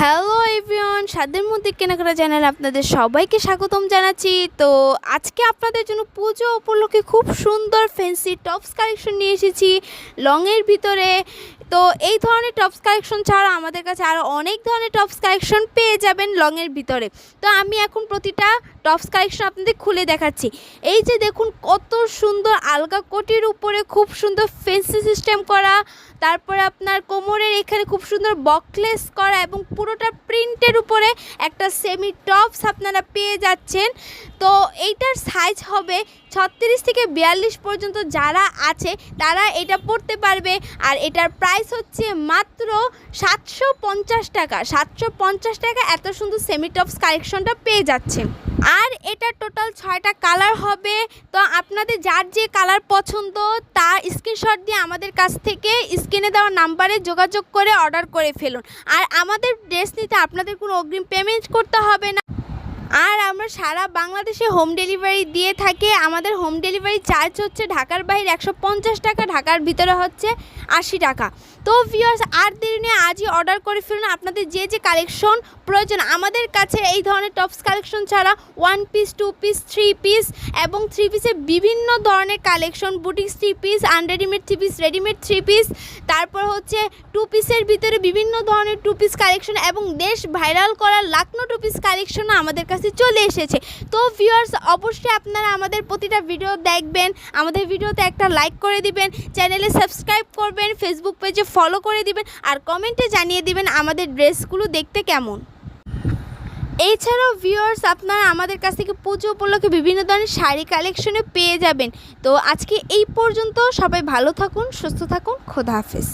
Hello everyone সাদের মধ্যে কেনাকাটা চ্যানেল আপনাদের সবাইকে স্বাগতম জানাচ্ছি। তো আজকে আপনাদের জন্য পুজো উপলক্ষে খুব সুন্দর ফ্যান্সি টপস কালেকশন নিয়ে এসেছি। লংয়ের ভিতরে তো এই ধরনের টপস কালেকশন ছাড়া আমাদের কাছে আরও অনেক ধরনের টপস কালেকশন পেয়ে যাবেন লংয়ের ভিতরে। তো আমি এখন প্রতিটা টপস কালেকশন আপনাদের খুলে দেখাচ্ছি। এই যে দেখুন কত সুন্দর আলগা কোটির উপরে খুব সুন্দর ফেন্সি সিস্টেম করা, তারপরে আপনার কোমরের এখানে খুব সুন্দর বকলেস করা এবং পুরোটা প্রিন্টের উপরে একটা সেমি টপস আপনারা পেয়ে যাচ্ছেন। তো এইটার সাইজ হবে ছত্রিশ থেকে বিয়াল্লিশ পর্যন্ত যারা আছে, তারা এটা পড়তে পারবে। আর এটার প্রাইস হচ্ছে মাত্র সাতশো পঞ্চাশ টাকা। সাতশো পঞ্চাশ টাকা এত সুন্দর সেমিটপস কালেকশনটা পেয়ে যাচ্ছে। আর এটা টোটাল ছয়টা কালার হবে। তো আপনাদের যার যে কালার পছন্দ তা স্ক্রিনশট দিয়ে আমাদের কাছ থেকে স্ক্রিনে দেওয়া নাম্বারে যোগাযোগ করে অর্ডার করে ফেলুন। আর আমাদের ড্রেস নিতে আপনাদের কোনো অগ্রিম পেমেন্ট করতে হবে না। আর আমরা সারা বাংলাদেশে হোম ডেলিভারি দিয়ে থাকি। আমাদের হোম ডেলিভারি চার্জ হচ্ছে ঢাকার বাইরে একশো পঞ্চাশ টাকা, ঢাকার ভিতরে হচ্ছে আশি টাকা। তো ভিউয়ার্স আর দেরি নিয়ে আজই অর্ডার করে ফেলুন আপনাদের যে যে কালেকশন প্রয়োজন। আমাদের কাছে এই ধরনের টপস কালেকশন ছাড়া one piece two piece three piece এবং থ্রি পিসের বিভিন্ন ধরনের collection boutiques three piece unreadymade three piece readymade three piece তারপর হচ্ছে টু পিসের ভিতরে বিভিন্ন ধরনের টু পিস কালেকশন এবং দেশ ভাইরাল করা লাকনো টু পিস কালেকশনও আমাদের কাছে চলে এসেছে। তো ভিউয়ার্স অবশ্যই আপনারা আমাদের প্রতিটা ভিডিও দেখবেন। আমাদের ভিডিওতে একটা লাইক করে দিবেন চ্যানেলে সাবস্ক্রাইব করবেন ফেসবুক পেজে ফলো করে দিবেন, আর কমেন্টে জানিয়ে দিবেন আমাদের ড্রেসগুলো দেখতে কেমন। এছাড়াও ভিউয়ার্স আপনারা আমাদের কাছ থেকে পুজো উপলক্ষে বিভিন্ন ধরনের শাড়ি কালেকশনে পেয়ে যাবেন। তো আজকে এই পর্যন্ত সবাই ভালো থাকুন, সুস্থ থাকুন, খোদা হাফেজ।